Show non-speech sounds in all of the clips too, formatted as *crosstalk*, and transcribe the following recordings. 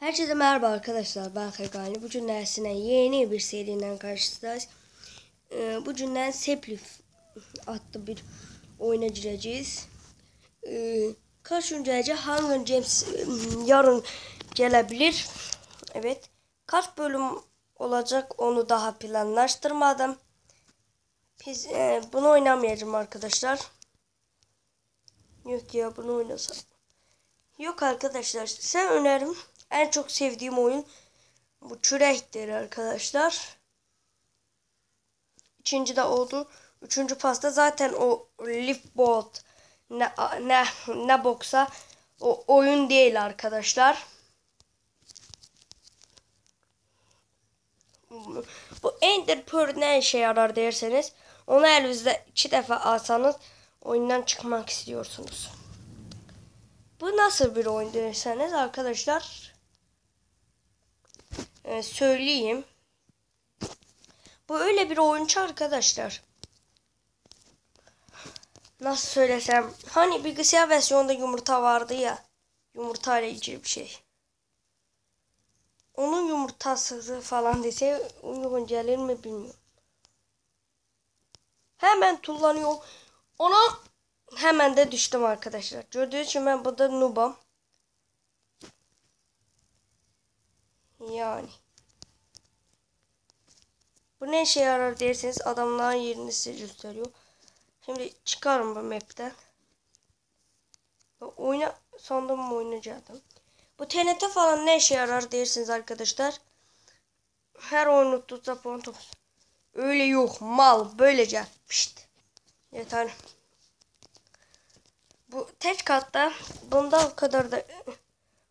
Herkese merhaba arkadaşlar ben Kagani. Bugün dersine yeni bir seriden karşınızdayız. Ee, bugünden Seplif adlı bir oyuna gireceğiz. Ee, kaç önce Hunger Games ım, yarın gelebilir. Evet. Kaç bölüm olacak onu daha planlaştırmadım. Biz e, bunu oynamayacağım arkadaşlar. Yok ya bunu oynasam. Yok arkadaşlar size önerim en çok sevdiğim oyun bu çürektir arkadaşlar. İkinci de oldu. Üçüncü pasta zaten o lift bolt ne, ne, ne boksa o oyun değil arkadaşlar. Bu Ender Pearl ne işe yarar derseniz onu elinizde iki defa alsanız oyundan çıkmak istiyorsunuz. Bu nasıl bir oyun derseniz arkadaşlar e, söyleyeyim. Bu öyle bir oyuncu arkadaşlar. Nasıl söylesem hani bilgisayar versiyonunda yumurta vardı ya. Yumurta ile ilgili bir şey. Onun yumurtası falan dese uygun gelir mi bilmiyorum. Hemen kullanıyor. Ona hemen de düştüm arkadaşlar. Gördüğünüz için ben burada noob'um. Yani. Bu ne işe yarar derseniz adamların yerini size gösteriyor. Şimdi çıkarım bu map'ten. Oyna sandım oynayacaktım. Bu TNT falan ne işe yarar dersiniz arkadaşlar. Her oyunu tutsa puan Öyle yok mal böylece. Pişt. Yeter. Bu tek katta bunda o kadar da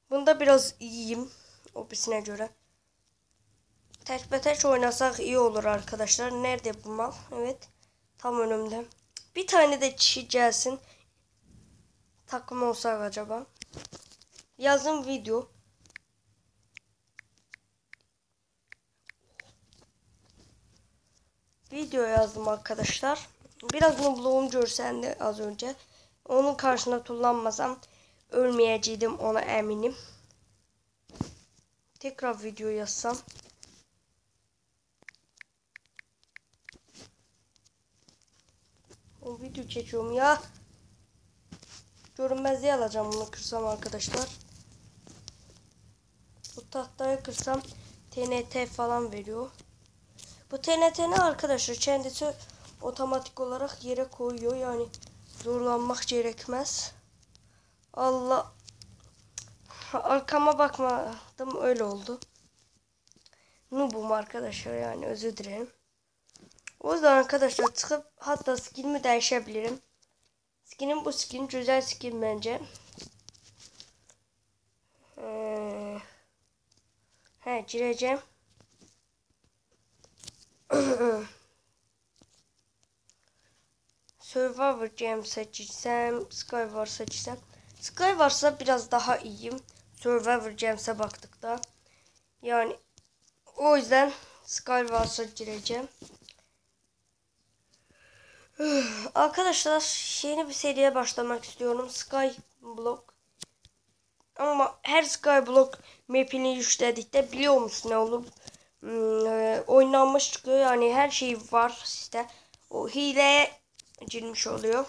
bunda biraz iyiyim obisine göre. Tek be tek oynasak iyi olur arkadaşlar. Nerede bu mal? Evet. Tam önümde. Bir tane de kişi gelsin. Takım olsak acaba. Yazın video. Video yazdım arkadaşlar. Biraz nubluğum görsendi az önce. Onun karşısında kullanmasam ölmeyeceydim ona eminim. Tekrar video yazsam. O video çekiyorum ya. Görünmezliği alacağım bunu kırsam arkadaşlar. Bu tahtayı kırsam TNT falan veriyor. Bu TNT ne arkadaşlar? Kendisi otomatik olarak yere koyuyor. Yani zorlanmak gerekmez. Allah arkama bakmadım öyle oldu. Noob'um arkadaşlar yani özür dilerim. O yüzden arkadaşlar çıkıp hatta skinimi değişebilirim. Skinim bu skin güzel skin bence. Ee, he gireceğim. *clears throat* Survivor Game seçsem, Skywar seçsem. Skywars'a biraz daha iyiyim. Survivor Games'e baktıkta. Yani o yüzden Skywars'a gireceğim. *sighs* Arkadaşlar yeni bir seriye başlamak istiyorum. Skyblock. Ama her Skyblock map'ini yükledikte biliyor musun ne olur? Hmm, e, oynanmış çıkıyor. Yani her şey var sizde. O hileye girmiş oluyor.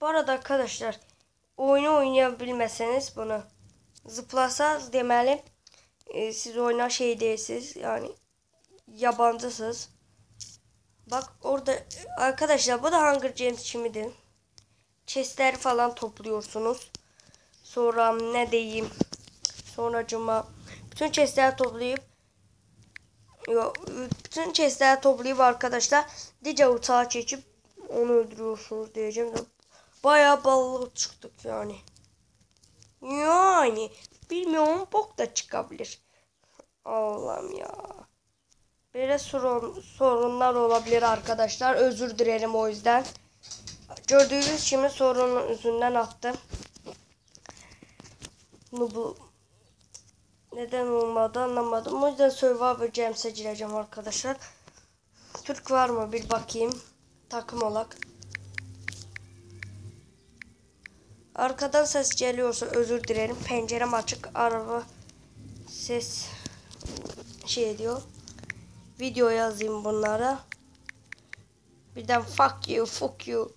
Bu arada arkadaşlar oyunu oynayabilmeseniz bunu zıplasanız demeli e, siz oyna şey değilsiniz yani yabancısınız. Bak orada arkadaşlar bu da Hunger Games çimidir. Chestler falan topluyorsunuz. Sonra ne diyeyim? Sonra cuma bütün chestler toplayıp Yo, bütün chestler toplayıp arkadaşlar dice uçağa çekip onu öldürüyorsunuz diyeceğim. Bayağı balık çıktık yani. Yani bilmiyorum bok da çıkabilir. Allah'ım ya. Böyle sorun, sorunlar olabilir arkadaşlar. Özür dilerim o yüzden. Gördüğünüz şimdi sorunun yüzünden attım. Bunu bu neden olmadı anlamadım. O yüzden Survivor Games'e gireceğim arkadaşlar. Türk var mı bir bakayım. Takım olarak. Arkadan ses geliyorsa özür dilerim. Pencerem açık. Araba ses şey ediyor. Video yazayım bunlara. Birden fuck you, fuck you.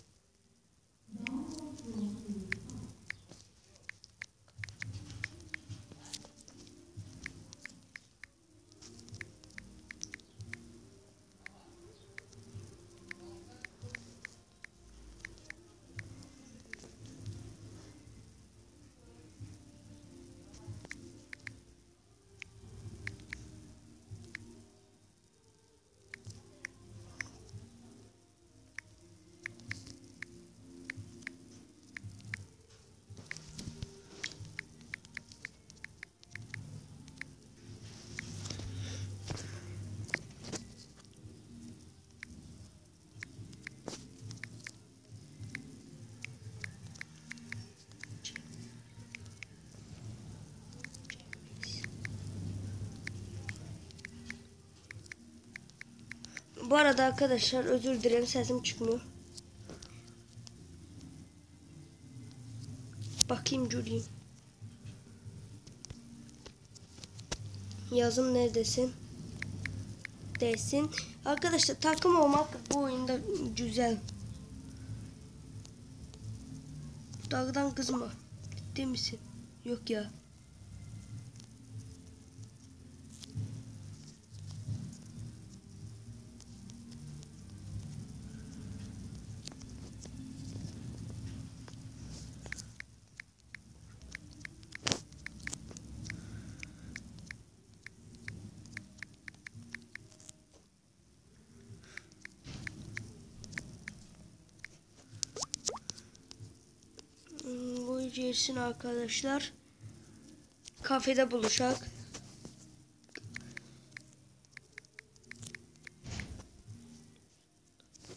Bu arada arkadaşlar özür dilerim sesim çıkmıyor. Bakayım Julie. Yazım neredesin? Desin. Arkadaşlar takım olmak bu oyunda güzel. Dağdan kızma. Ciddi misin? Yok ya. Gelsin arkadaşlar. Kafede buluşak.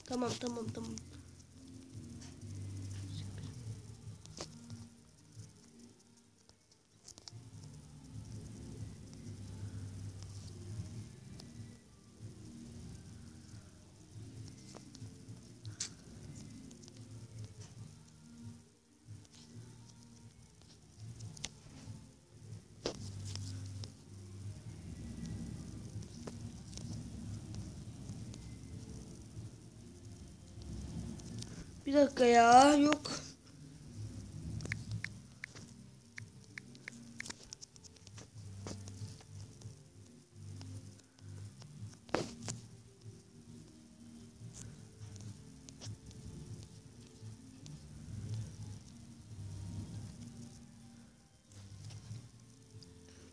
Tamam tamam tamam. Bir dakika ya yok.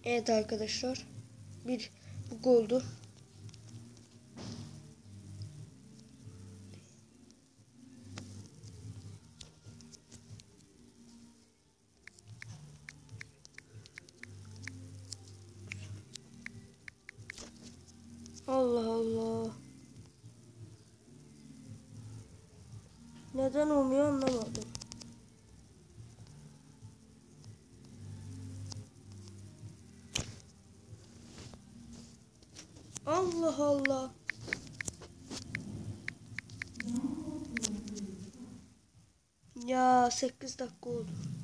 Evet arkadaşlar. Bir bu oldu. Allah Allah. Neden olmuyor anlamadım. Allah Allah. Ya 8 dakika oldu.